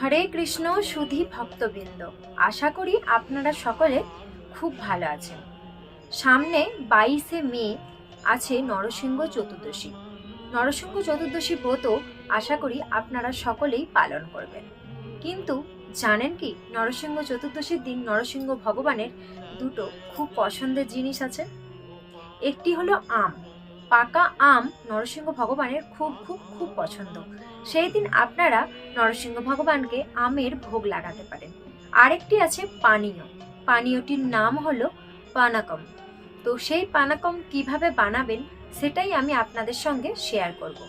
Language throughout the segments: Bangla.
হরে কৃষ্ণ, সুধী ভক্তবৃন্দ। আশা করি আপনারা সকলে খুব ভালো আছেন। সামনে বাইশে মে আছে নরসিংহ চতুর্দশী। নরসিংহ চতুর্দশী ব্রত আশা করি আপনারা সকলেই পালন করবেন। কিন্তু জানেন কি, নরসিংহ চতুর্দশীর দিন নরসিংহ ভগবানের দুটো খুব পছন্দের জিনিস আছে। একটি হলো আম। পাকা আম নরসিংহ ভগবানের খুব খুব খুব পছন্দ। সেই দিন আপনারা নরসিংহ ভগবানকে আমের ভোগ লাগাতে পারেন। আরেকটি আছে পানীয়। পানীয়টির নাম হলো পানাকম। তো সেই পানাকম কীভাবে বানাবেন সেটাই আমি আপনাদের সঙ্গে শেয়ার করব।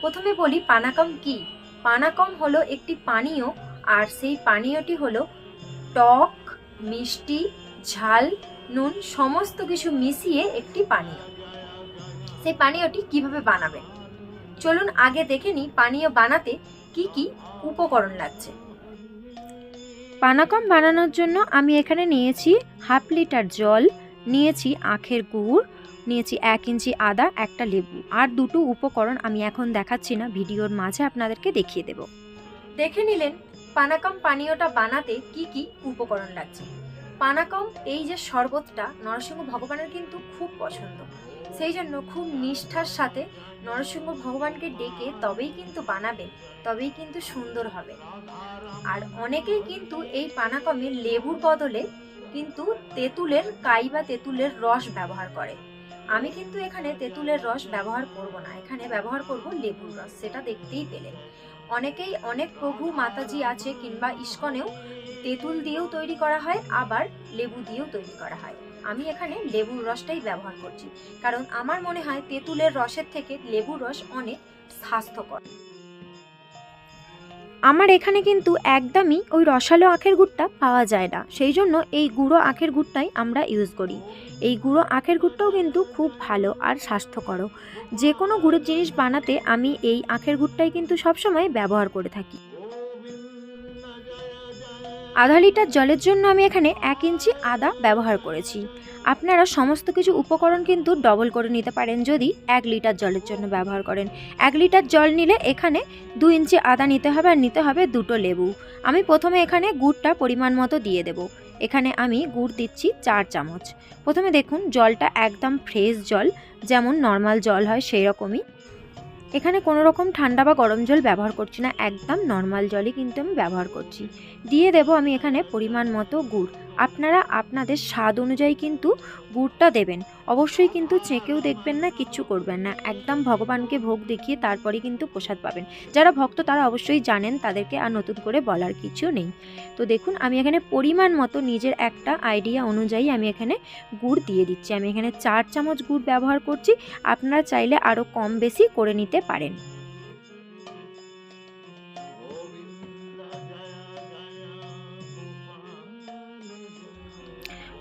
প্রথমে বলি পানাকম কি? পানাকম হলো একটি পানীয় আর সেই পানীয়টি হলো টক, মিষ্টি, ঝাল, নুন, সমস্ত কিছু মিশিয়ে একটি পানীয়। সেই পানীয়টি কীভাবে বানাবেন চলুন আগে দেখে নিই পানীয় বানাতে কি কি উপকরণ লাগছে। পানাকম বানানোর জন্য আমি এখানে নিয়েছি হাফ লিটার জল, নিয়েছি আখের গুড়, নিয়েছি এক ইঞ্চি আদা, একটা লেবু। আর দুটো উপকরণ আমি এখন দেখাচ্ছি না, ভিডিওর মাঝে আপনাদেরকে দেখিয়ে দেব। দেখে নিলেন পানাকম পানীয়টা বানাতে কি কি উপকরণ লাগছে। পানাকম এই যে শরবতটা, নরসিংহ ভগবানের কিন্তু খুব পছন্দ। সেই জন্য খুব নিষ্ঠার সাথে নরসিংহ ভগবানকে ডেকে তবেই কিন্তু বানাবেন তবেই কিন্তু সুন্দর হবে। আর অনেকেই কিন্তু এই পানাকমে লেবুর বদলে কিন্তু তেঁতুলের কাই বা তেঁতুলের রস ব্যবহার করে। আমি কিন্তু এখানে তেঁতুলের রস ব্যবহার করব না, এখানে ব্যবহার করব লেবুর রস, সেটা দেখতেই পেলেন অনেকেই অনেক প্রভু মাতাজি আছে কিংবা ইস্কনেও তেঁতুল দিয়েও তৈরি করা হয়, আবার লেবু দিয়েও তৈরি করা হয়। আমি এখানে লেবুর রসটাই ব্যবহার করছি। কারণ আমার মনে হয় তেঁতুলের রসের থেকে লেবুর রস অনেক স্বাস্থ্যকর। আমার এখানে কিন্তু একদমই ওই রসালো আখের গুড়টা পাওয়া যায় না। সেই জন্য এই গুঁড়ো আখের গুড়টাই আমরা ইউজ করি। এই গুঁড়ো আখের গুড়টাও কিন্তু খুব ভালো আর স্বাস্থ্যকরও। যে কোনো গুড়ের জিনিস বানাতে আমি এই আখের গুড়টাই কিন্তু সবসময় ব্যবহার করে থাকি। আধা লিটার জলের জন্য আমি এখানে এক ইঞ্চি আদা ব্যবহার করেছি। আপনারা সমস্ত কিছু উপকরণ কিন্তু ডবল করে নিতে পারেন যদি এক লিটার জলের জন্য ব্যবহার করেন। এক লিটার জল নিলে এখানে দু ইঞ্চি আদা নিতে হবে আর নিতে হবে দুটো লেবু। আমি প্রথমে এখানে গুড়টা পরিমাণ মতো দিয়ে দেব। এখানে আমি গুড় দিচ্ছি চার চামচ। প্রথমে দেখুন জলটা একদম ফ্রেশ জল, যেমন নর্মাল জল হয় সেই রকমই এখানে কোনো রকম ঠান্ডা বা গরম জল ব্যবহার করছি না, একদম নর্মাল জলই কিন্তু আমি ব্যবহার করছি। দিয়ে দেব আমি এখানে পরিমাণ মতো গুড়। আপনারা আপনাদের স্বাদ অনুযায়ী কিন্তু গুড়টা দেবেন। অবশ্যই কিন্তু চেঁকেও দেখবেন না, কিচ্ছু করবেন না। একদম ভগবানকে ভোগ দেখিয়ে তারপরে কিন্তু প্রসাদ পাবেন। যারা ভক্ত তারা অবশ্যই জানেন, তাদেরকে আর নতুন করে বলার কিছু নেই। তো দেখুন, আমি এখানে পরিমাণ মতো নিজের একটা আইডিয়া অনুযায়ী আমি এখানে গুড় দিয়ে দিচ্ছি। আমি এখানে চার চামচ গুড় ব্যবহার করছি। আপনারা চাইলে আরও কম বেশি করে নিতে পারেন।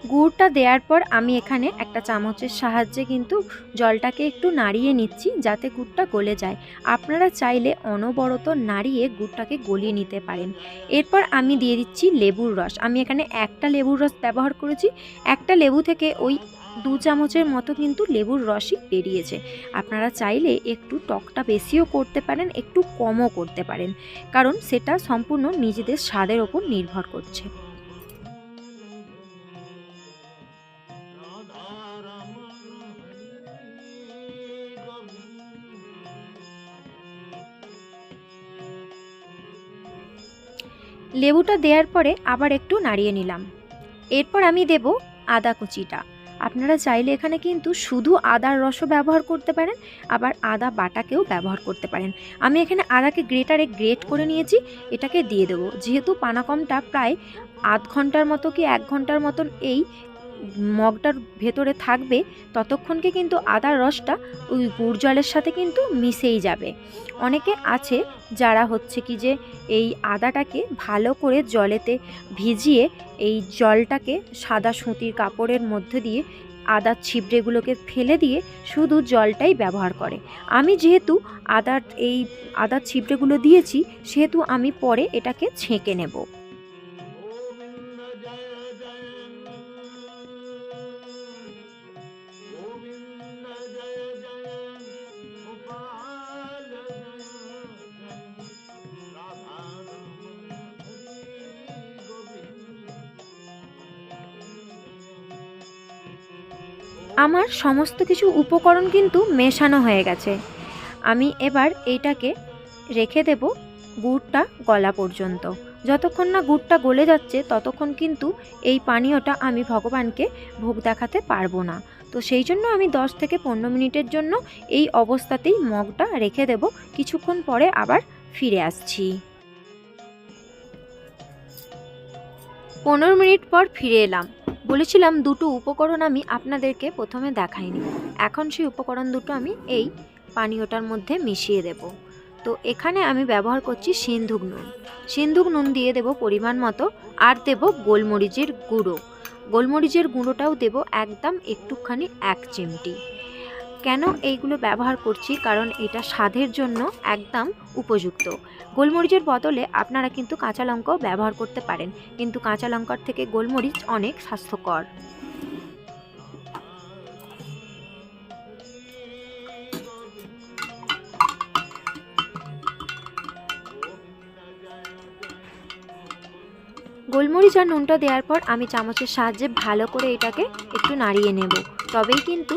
গুড়টা দেওয়ার পর আমি এখানে একটা চামচের সাহায্যে কিন্তু জলটাকে একটু নাড়িয়ে নিচ্ছি যাতে গুড়টা গলে যায়। আপনারা চাইলে অনবরত নাড়িয়ে গুড়টাকে গলিয়ে নিতে পারেন। এরপর আমি দিয়ে দিচ্ছি লেবুর রস। আমি এখানে একটা লেবুর রস ব্যবহার করেছি। একটা লেবু থেকে ওই দু চামচের মতো কিন্তু লেবুর রসই বেরিয়েছে। আপনারা চাইলে একটু টকটা বেশিও করতে পারেন, একটু কমও করতে পারেন। কারণ সেটা সম্পূর্ণ নিজেদের স্বাদের ওপর নির্ভর করছে। লেবুটা দেওয়ার পরে আবার একটু নাড়িয়ে নিলাম। এরপর আমি দেব আদা কুচিটা। আপনারা চাইলে এখানে কিন্তু শুধু আদার রসও ব্যবহার করতে পারেন, আবার আদা বাটাকেও ব্যবহার করতে পারেন। আমি এখানে আদাকে গ্রেটারে গ্রেট করে নিয়েছি, এটাকে দিয়ে দেবো। যেহেতু পানাকমটা প্রায় আধ ঘণ্টার মতো কি এক ঘণ্টার মতন এই মগটার ভেতরে থাকবে, ততক্ষণকে কিন্তু আদার রসটা ওই গুড় জলের সাথে কিন্তু মিশেই যাবে। অনেকে আছে যারা হচ্ছে কি যে এই আদাটাকে ভালো করে জলেতে ভিজিয়ে এই জলটাকে সাদা সুতির কাপড়ের মধ্যে দিয়ে আদার ছিবড়েগুলোকে ফেলে দিয়ে শুধু জলটাই ব্যবহার করে। আমি যেহেতু আদার এই আদার ছিবড়েগুলো দিয়েছি, সেহেতু আমি পরে এটাকে ছেঁকে নেব। আমার সমস্ত কিছু উপকরণ কিন্তু মেশানো হয়ে গেছে। আমি এবার এইটাকে রেখে দেব গুড়টা গলা পর্যন্ত। যতক্ষণ না গুড়টা গলে যাচ্ছে, ততক্ষণ কিন্তু এই পানীয়টা আমি ভগবানকে ভোগ দেখাতে পারব না। তো সেই জন্য আমি 10 থেকে পনেরো মিনিটের জন্য এই অবস্থাতেই মগটা রেখে দেব। কিছুক্ষণ পরে আবার ফিরে আসছি। পনেরো মিনিট পর ফিরে এলাম। বলেছিলাম দুটো উপকরণ আমি আপনাদেরকে প্রথমে দেখাইনি। এখন সেই উপকরণ দুটো আমি এই পানীয়টার মধ্যে মিশিয়ে দেব। তো এখানে আমি ব্যবহার করছি সিন্ধুক নুন। সিন্ধুক নুন দিয়ে দেব পরিমাণ মতো, আর দেব গোলমরিচের গুঁড়ো। গোলমরিচের গুঁড়োটাও দেব একদম একটুখানি এক চিমটি। কেন এইগুলো ব্যবহার করছি? কারণ এটা স্বাদের জন্য একদম উপযুক্ত। গোলমরিচের বদলে আপনারা কিন্তু কাঁচা লঙ্কাও ব্যবহার করতে পারেন। কিন্তু কাঁচা লঙ্কার থেকে গোলমরিচ অনেক স্বাস্থ্যকর। গোলমরিচ আর নুনটা দেওয়ার পর আমি চামচের সাহায্যে ভালো করে এটাকে একটু নাড়িয়ে নেব। তবেই কিন্তু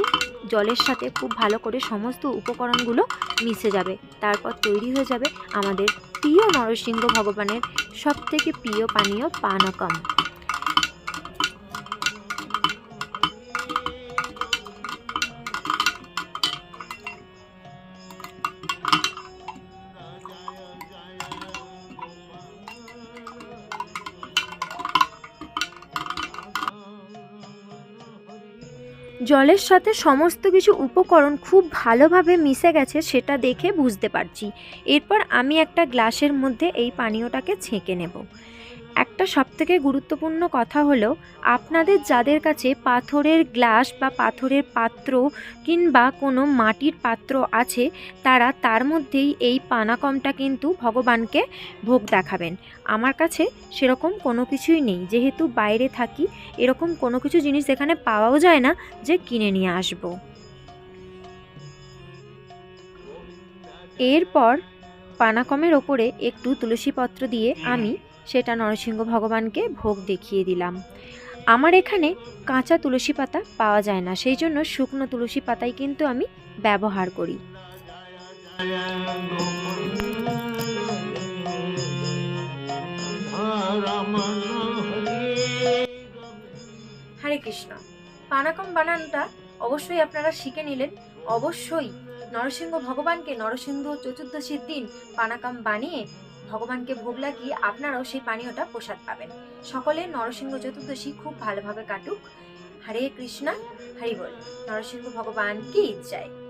জলের সাথে খুব ভালো করে সমস্ত উপকরণগুলো মিশে যাবে। তারপর তৈরি হয়ে যাবে আমাদের প্রিয় নরসিংহ ভগবানের সবথেকে প্রিয় পানীয় পানকম। জলের সাথে সমস্ত কিছু উপকরণ খুব ভালোভাবে মিশে গেছে সেটা দেখে বুঝতে পারছি। এরপর আমি একটা গ্লাসের মধ্যে এই পানীয়টাকে ছেঁকে নেব। একটা সবথেকে গুরুত্বপূর্ণ কথা হলো, আপনাদের যাদের কাছে পাথরের গ্লাস বা পাথরের পাত্র কিংবা কোনো মাটির পাত্র আছে, তারা তার মধ্যেই এই পানাকমটা কিন্তু ভগবানকে ভোগ দেখাবেন। আমার কাছে সেরকম কোনো কিছুই নেই। যেহেতু বাইরে থাকি, এরকম কোনো কিছু জিনিস এখানে পাওয়াও যায় না যে কিনে নিয়ে আসব। এরপর পানাকমের ওপরে একটু তুলসী পত্র দিয়ে আমি সেটা নরসিংহ ভগবানকে ভোগ দেখিয়ে দিলাম। আমার এখানে কাঁচা তুলসী পাতা পাওয়া যায় না, সেই জন্য শুকনো তুলসী পাতাই কিন্তু আমি ব্যবহার করি। হরে কৃষ্ণ। পানাকম বানানটা অবশ্যই আপনারা শিখে নিলেন। অবশ্যই নরসিংহ ভগবানকে নরসিংহ চতুর্দশীর দিন পানাকাম বানিয়ে ভগবানকে ভোগ লাগিয়ে আপনারাও সেই পানীয়টা প্রসাদ পাবেন। সকলে নরসিংহ চতুর্দশী খুব ভালোভাবে কাটুক। হরে কৃষ্ণা, হরি বল। নরসিংহ ভগবান কি জয়